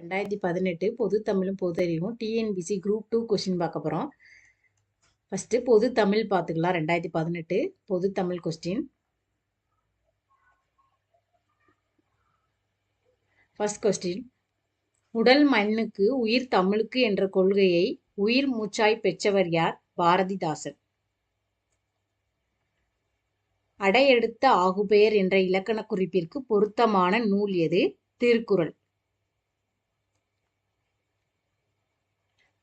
ரெண்டாயிரத்தி பதினெட்டு பொது தமிழும் பொது அறிவும் டிஎன்பிசி குரூப் டூ கொஸ்டின் பார்க்க போகிறோம் ஃபஸ்ட்டு பொது தமிழ் பார்த்துக்கலாம். ரெண்டாயிரத்தி பதினெட்டு பொது தமிழ் கொஸ்டின் ஃபஸ்ட் கொஸ்டின் உடல் மண்ணுக்கு உயிர் தமிழுக்கு என்ற கொள்கையை உயிர் மூச்சாய் பெற்றவர் யார்? பாரதிதாசன். அடையெடுத்த ஆகுபெயர் என்ற இலக்கண குறிப்பிற்கு பொருத்தமான நூல் எது? திருக்குறள்.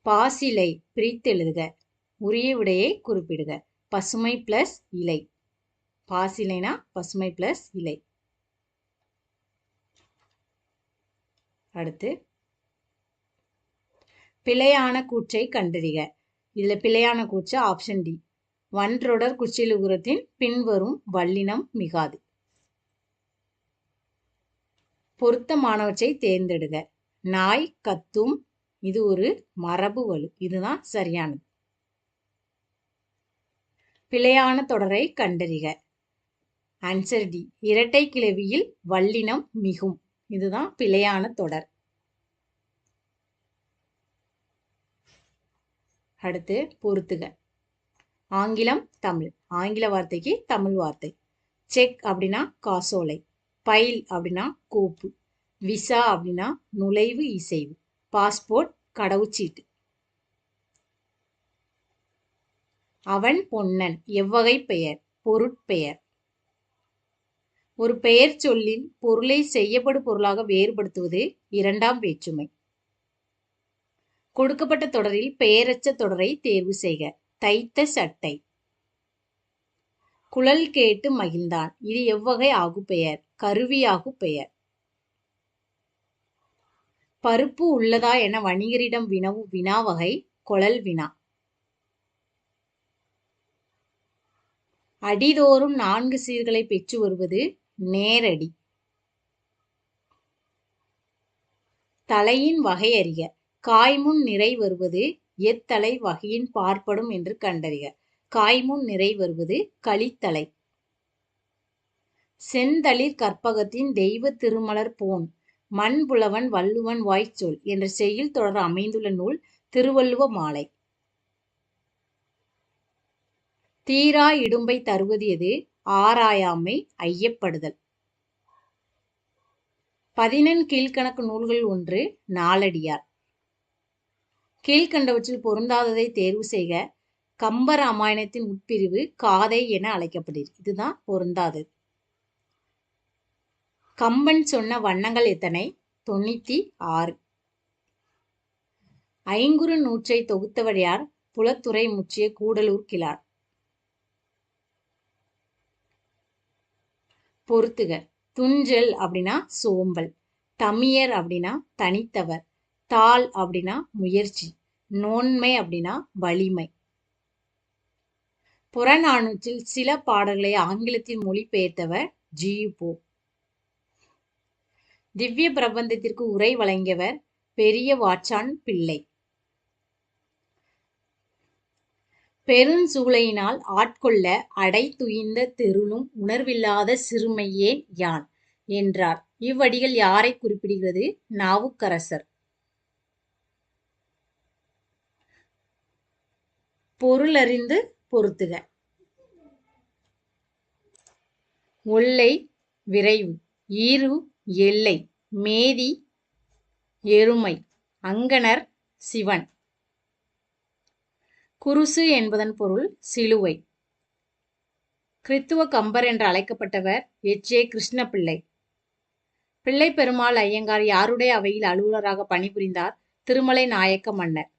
பாசிலை பிரித்தெழுதுக. உரிய விடையை குறிப்பிடுக. பசுமை பிளஸ் இலை. பாசிலைனா பசுமை பிளஸ் இலை. அடுத்து பிழையான கூற்றை கண்டறிக. இதுல பிழையான கூற்று ஆப்ஷன் டி ஒன்றொடர் குச்சிலுகுரத்தின் பின்வரும் வல்லினம் மிகாது. பொருத்தமானவற்றை தேர்ந்தெடுக. நாய் கத்தும் இது ஒரு மரபு வலு இதுதான் சரியானது. பிழையான தொடரை கண்டறிக. ஆன்சர் டி இரட்டை கிளவியில் வல்லினம் மிகும். இதுதான் பிழையான தொடர். அடுத்து பொறுத்துக ஆங்கிலம் தமிழ். ஆங்கில வார்த்தைக்கு தமிழ் வார்த்தை. செக் அப்படின்னா காசோலை. பைல் அப்படின்னா கோப்பு. விசா அப்படின்னா நுழைவு இசைவு. பாஸ்போர்ட் கடவுச்சீட்டு. அவன் பொன்னன் எவ்வகை பெயர்? பொருட்பெயர். ஒரு பெயர் சொல்லின் பொருளை செய்யப்படு பொருளாக வேறுபடுத்துவது இரண்டாம் வேற்றுமை. கொடுக்கப்பட்ட தொடரில் பெயரச்ச தொடரை தேர்வு செய்க. தைத்த சட்டை. குழல் கேட்டு மகிழ்ந்தான். இது எவ்வகை ஆகு பெயர் கருவியாகு பெயர் பருப்பு உள்ளதா என வணிகரிடம் வினவு வினா வகை கொழல் வினா. அடிதோறும் நான்கு சீர்களை பெற்று வருவது நேரடி. தலையின் வகையறிக காய்முன் நிறை வருவது எத்தலை வகையின் பார்ப்படும் என்று கண்டறிக. காய்முன் நிறை வருவது களித்தலை. செந்தளிர் கற்பகத்தின் தெய்வ திருமலர் போன். மண்புலவன் வள்ளுவன் வாய்ச்சொல் என்ற செய்யுள் தொடர் அமைந்துள்ள நூல் திருவள்ளுவ மாலை. தீரா இடும்பை தருவது எது? ஆராயாமை ஐயப்படுதல். பதினெண் கீழ்கணக்கு நூல்கள் ஒன்று நாளடியார். கீழ்கண்டவற்றில் பொருந்தாததை தேர்வு செய்க. கம்ப ராமாயணத்தின் உட்பிரிவு காதை என அழைக்கப்படுகிறது இதுதான் பொருந்தாதது. கம்பன் சொன்ன வண்ணங்கள் எத்தனை? தொண்ணூத்தி ஆறு. ஐங்குறு நூற்றை தொகுத்தவர் யார்? புலத்துறை முற்றிய கூடலூர் கிழார். பொறுத்துக. துஞ்சல் அப்படின்னா சோம்பல். தமியர் அப்படின்னா தனித்தவர். தாள் அப்படின்னா முயற்சி. நோன்மை அப்படின்னா வலிமை. புறநானூற்றில் சில பாடல்களை ஆங்கிலத்தில் மொழிபெயர்த்தவர் ஜியு போ. திவ்ய பிரபந்தத்திற்கு உரை வழங்கியவர் பெரிய வாட்சான் பிள்ளை. பெருஞ்சூளையினால் ஆட்கொள்ள அடை துயிந்த தெருளும் உணர்வில்லாத சிறுமையேன் யான்? என்றார். இவ்வடிகள் யாரை குறிப்பிடுகிறது? நாவுக்கரசர். பொருளறிந்து பொருத்துக. ஒல்லை விரைவு. ஈரு எல்லை மேதி எருமை அங்கனர் சிவன். குருசு என்பதன் பொருள் சிலுவை. கிறித்துவ கம்பர் என்று அழைக்கப்பட்டவர் எச். ஏ. கிருஷ்ணபிள்ளை பிள்ளை பெருமாள் ஐயங்கார் யாருடைய அவையில் அலுவலராக பணிபுரிந்தார்? திருமலை நாயக்க மன்னர்.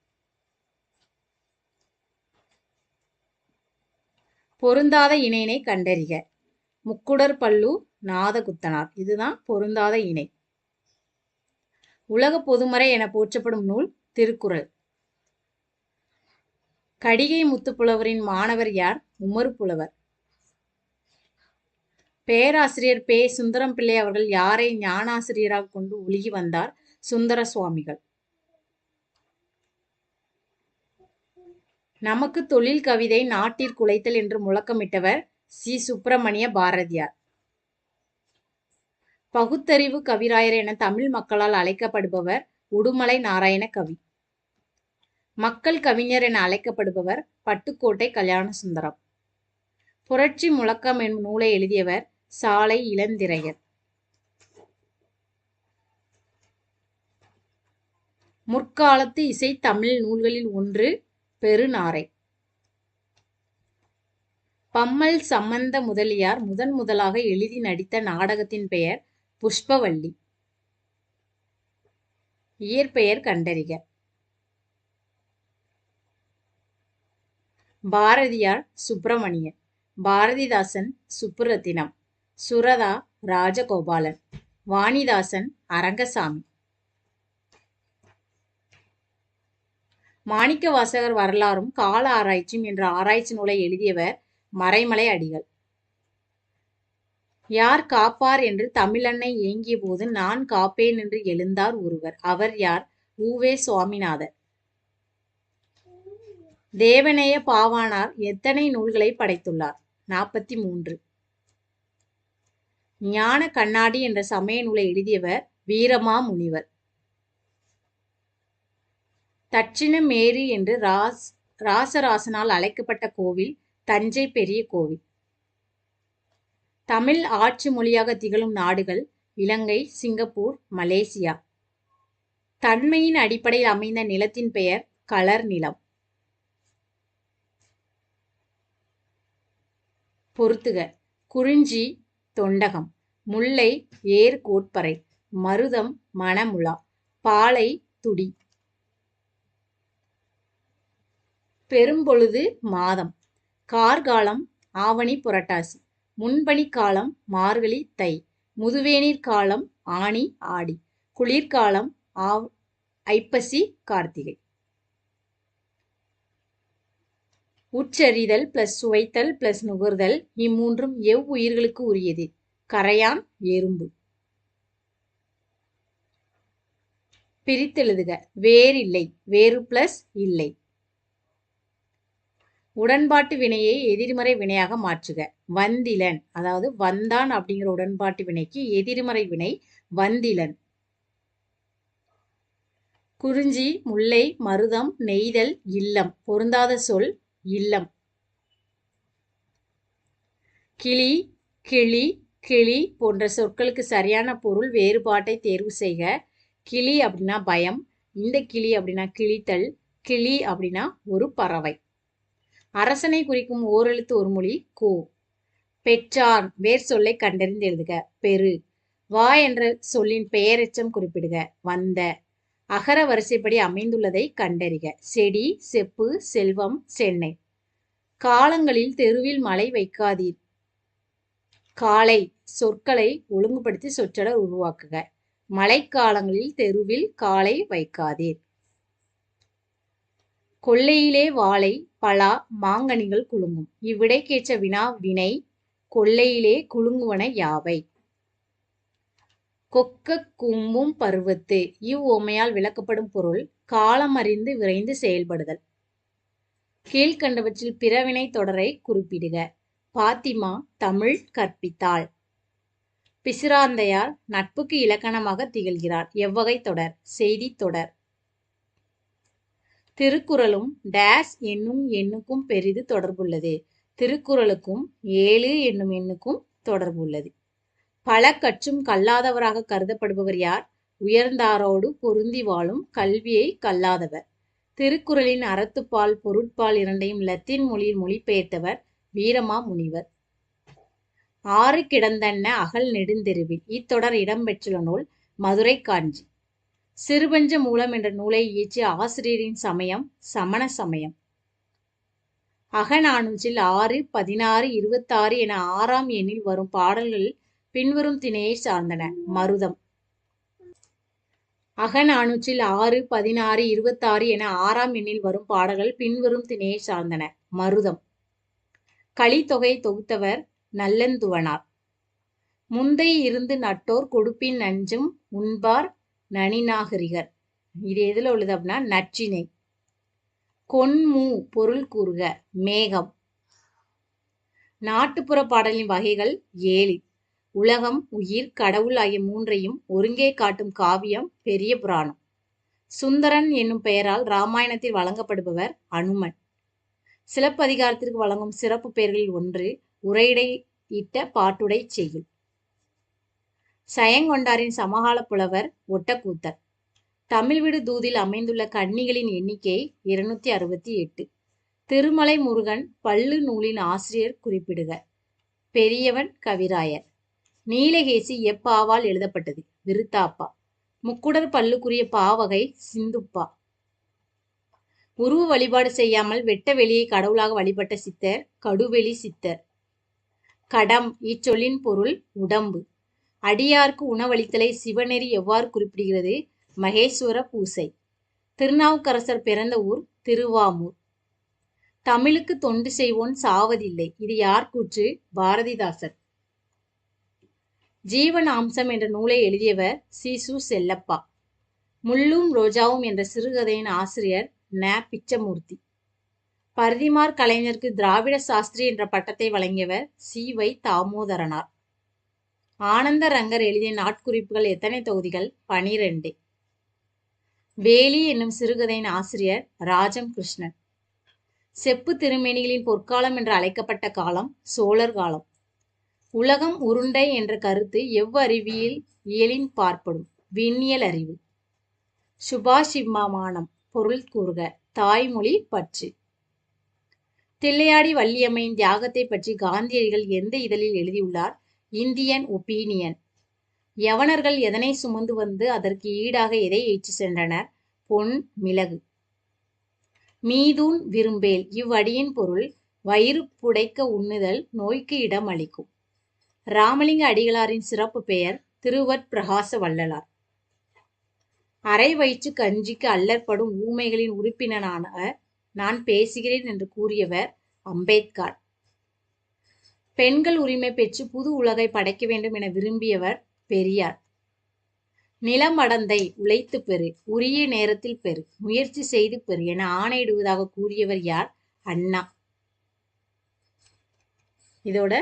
பொருந்தாத இணையினை கண்டறிக. முக்குடர் பல்லு நாதகுத்தனார் இதுதான் பொருந்தாத இணை. உலக பொதுமறை என போற்றப்படும் நூல் திருக்குறள். கடிகை முத்துப்புலவரின் மாணவர் யார்? உமறு புலவர். பேராசிரியர் பே. சுந்தரம் பிள்ளை அவர்கள் யாரை ஞானாசிரியராக கொண்டு ஒழுகி வந்தார்? சுந்தர சுவாமிகள் நமக்கு தொழில் கவிதை நாட்டிற்குலைத்தல் என்று முழக்கமிட்டவர் சி. சுப்பிரமணிய பாரதியார். பகுத்தறிவு கவிராயர் என தமிழ் மக்களால் அழைக்கப்படுபவர் உடுமலை நாராயண கவி. மக்கள் கவிஞர் என அழைக்கப்படுபவர் பட்டுக்கோட்டை கல்யாண சுந்தரம் புரட்சி முழக்கம் என்னும் நூலை எழுதியவர் சாலை இளந்திரையர். முற்காலத்து இசை தமிழ் நூல்களில் ஒன்று பெருநாரை. பம்மல் சம்பந்த முதலியார் முதன் முதலாக எழுதி நடித்த நாடகத்தின் பெயர் புஷ்பவல்லி இயற்பெயர் கண்டறிக. பாரதியார் சுப்பிரமணியன். பாரதிதாசன் சுப்புரத்தினம். சுரதா ராஜகோபாலன். வாணிதாசன் அரங்கசாமி. மாணிக்க வாசகர் வரலாறும் கால ஆராய்ச்சியும் என்ற ஆராய்ச்சி நூலை எழுதியவர் மறைமலை அடிகள். யார் காப்பார் என்று தமிழன்னை ஏங்கிய போது நான் காப்பேன் என்று எழுந்தார் ஒருவர். அவர் யார்? ஊவே சுவாமிநாதர். தேவநேய பாவானார் எத்தனை நூல்களை படைத்துள்ளார்? நாற்பத்தி மூன்று ஞான கண்ணாடி என்ற சமய நூலை எழுதியவர் வீரமா முனிவர். தட்சிண மேரி என்று ராஸ் ராசராசனால் அழைக்கப்பட்ட கோவில் தஞ்சை பெரிய கோவில். தமிழ் ஆட்சி மொழியாக திகழும் நாடுகள் இலங்கை சிங்கப்பூர் மலேசியா. தன்மையின் அடிப்படையில் அமைந்த நிலத்தின் பெயர் கலர் நிலம். பொருத்துக குறிஞ்சி தொண்டகம். முல்லை ஏர் கோட்பறை. மருதம் மணமுலா. பாலை துடி. பெரும்பொழுது மாதம். கார்காலம் ஆவணி புரட்டாசி. முன்பனி காலம் மார்கழி தை முதுவேனிற் காலம் ஆணி ஆடி குளிர்காலம் ஆவ் ஐப்பசி கார்த்திகை. உச்சரிதல் பிளஸ் சுவைத்தல் பிளஸ் நுகர்தல் இம்மூன்றும் எவ் உயிர்களுக்கு உரியது? கரையான் எறும்பு. பிரித்தெழுதுக. வேறில்லை. வேறு பிளஸ் இல்லை. உடன்பாட்டு வினையை எதிர்மறை வினையாக மாற்றுக. வந்திலன் அதாவது வந்தான் அப்படிங்கிற உடன்பாட்டு வினைக்கு எதிர்மறை வினை வந்திலன். குறிஞ்சி முல்லை மருதம் நெய்தல் இல்லம் பொருந்தாத சொல் இல்லம். கிளி கிளி கிளி போன்ற சொற்களுக்கு சரியான பொருள் வேறுபாட்டை தேர்வு செய்க. கிளி அப்படின்னா பயம் இந்த கிளி அப்படின்னா கிழித்தல் கிளி அப்படின்னா ஒரு பறவை. அரசனை குறிக்கும் ஓரெழுத்து ஒரு மொழி கோ. பெற்றான் வேர் சொல்லை கண்டறிந்து எழுதுக. பெரு. வா என்ற சொல்லின் பெயரெச்சம் குறிப்பிடுக. வந்த. அகர வரிசைப்படி அமைந்துள்ளதை கண்டறிக. செடி செப்பு செல்வம் சென்னை. காலங்களில் தெருவில் மழை வைக்காதீர். காலை. சொற்களை ஒழுங்குபடுத்தி சொற்றொடர் உருவாக்குக. மழைக்காலங்களில் தெருவில் காலை வைக்காதீர். கொல்லையிலே வாழை பலா மாங்கனிகள் குலுங்கும். இவ்விடைக்கேற்ற வினா வினை கொல்லையிலே குலுங்குவன யாவை? கொக்க கும்பும் பருவத்து. இவ் ஓமையால் விளக்கப்படும் பொருள் காலம் அறிந்து விரைந்து செயல்படுதல். கீழ்கண்டவற்றில் பிறவினை தொடரை குறிப்பிடுக. பாத்திமா தமிழ் கற்பித்தாள். பிசிராந்தையார் நட்புக்கு இலக்கணமாக திகழ்கிறார். எவ்வகை தொடர்? செய்தி தொடர். திருக்குறளும் டேஸ் என்னும் எண்ணுக்கும் பெரிது தொடர்புள்ளது. திருக்குறளுக்கும் ஏழு என்னும் எண்ணுக்கும் தொடர்புள்ளது. பல கற்றும் கல்லாதவராக கருதப்படுபவர் யார்? உயர்ந்தாரோடு பொருந்தி வாழும் கல்வியை கல்லாதவர். திருக்குறளின் அறத்துப்பால் பொருட்பால் இரண்டையும் லத்தீன் மொழியில் மொழிபெயர்த்தவர் வீரமா முனிவர். ஆறு கிடந்தன்ன அகல் நெடுந்தெருவில். இத்தொடர் இடம்பெற்றுள்ள நூல் மதுரை காஞ்சி. சிறுபஞ்ச மூலம் என்ற நூலை இயற்றிய ஆசிரியரின் சமயம் சமண சமயம். அகநானூற்றில் ஆறு பதினாறு இருபத்தாறு என ஆறாம் எண்ணில் வரும் பாடல்கள் பின்வரும் திணையை சார்ந்தன. மருதம். அகநானூற்றில் ஆறு பதினாறு இருபத்தாறு என ஆறாம் எண்ணில் வரும் பாடல்கள் பின்வரும் திணையை சார்ந்தன. மருதம். களித்தொகை தொகுத்தவர் நல்லந்துவனார். முந்தை இருந்து நட்டோர் கொடுப்பின் நஞ்சும் உண்பார் நனிநாகரிகர் இது எதில் உள்ளது அப்படின்னா நச்சினை கொன்மூ பொருள் கூறுக மேகம். நாட்டுப்புற பாடலின் வகைகள் ஏழு. உலகம் உயிர் கடவுள் ஆகிய மூன்றையும் ஒருங்கே காட்டும் காவியம் பெரிய புராணம். சுந்தரன் என்னும் பெயரால் ராமாயணத்தில் வழங்கப்படுபவர் அனுமன். சிலப்பதிகாரத்திற்கு வழங்கும் சிறப்பு பெயர்களில் ஒன்று உரையிடை இட்ட பாட்டுடை செய்யுள். சயங்கொண்டாரின் சமகால புலவர் ஒட்டக்கூத்தர் தமிழ்விடு தூதில் அமைந்துள்ள கன்னிகளின் எண்ணிக்கை இருநூத்தி அறுபத்தி எட்டு. திருமலை முருகன் பல்லு நூலின் ஆசிரியர் குறிப்பிடுக. பெரியவன் கவிராயர். நீலகேசி எப்பாவால் எழுதப்பட்டது. விருத்தாப்பா. முக்குடர் பல்லுக்குரிய பாவகை சிந்துப்பா. உருவ வழிபாடு செய்யாமல் வெட்ட வெளியை கடவுளாக வழிபட்ட சித்தர் கடுவெளி சித்தர். கடம் இச்சொல்லின் பொருள் உடம்பு. அடியார்க்கு உணவளித்தலை சிவநெறி எவ்வாறு குறிப்பிடுகிறது? மகேஸ்வர பூசை. திருநாவுக்கரசர் பிறந்த ஊர் திருவாமூர். தமிழுக்கு தொண்டு செய்வோன் சாவதில்லை. இது யார் கூற்று? பாரதிதாசன் ஜீவன் அம்சம் என்ற நூலை எழுதியவர் சிசு செல்லப்பா. முள்ளும் ரோஜாவும் என்ற சிறுகதையின் ஆசிரியர் ந. பிச்சமூர்த்தி. பரிதிமார் கலைஞருக்கு திராவிட சாஸ்திரி என்ற பட்டத்தை வழங்கியவர் சி. வை. தாமோதரனார். ஆனந்த ரங்கர் எழுதிய நாட்குறிப்புகள் எத்தனை தொகுதிகள்? பனிரெண்டு. வேலி என்னும் சிறுகதையின் ஆசிரியர் ராஜம் கிருஷ்ணன். செப்பு திருமேனிகளின் பொற்காலம் என்று அழைக்கப்பட்ட காலம் சோழர் காலம். உலகம் உருண்டை என்ற கருத்து எவ்வறிவியல் இயலின் பார்ப்படும் விண்ணியல் அறிவு. சுபாஷிம்மாமானம் பொருள் கூறுக தாய்மொழி பற்று. தில்லையாடி வள்ளியம்மையின் தியாகத்தை பற்றி காந்தியடிகள் எந்த இதழில் எழுதியுள்ளார்? Indian opinion. யவனர்கள் எதனை சுமந்து வந்து அதற்கு ஈடாக எதை ஏற்றி சென்றனர்? பொன் மிளகு. மீதூன் விரும்பேல். இவ்வடியின் பொருள் வயிறு புடைக்க உண்ணுதல் நோய்க்கு இடம் அளிக்கும். ராமலிங்க அடிகளாரின் சிறப்பு பெயர் திருவற் பிரகாச வள்ளலார். அரை வயிற்று கஞ்சிக்கு அல்லற்படும் ஊமைகளின் உறுப்பினரான நான் பேசுகிறேன் என்று கூறியவர் அம்பேத்கர். பெண்கள் உரிமை பெற்று புது உலகை படைக்க வேண்டும் என விரும்பியவர் பெரியார். நிலமடந்தை உழைத்து பெறு உரிய நேரத்தில் பெறு முயற்சி செய்து பெறு என ஆணையிடுவதாக கூறியவர் யார்? அண்ணா. இதோட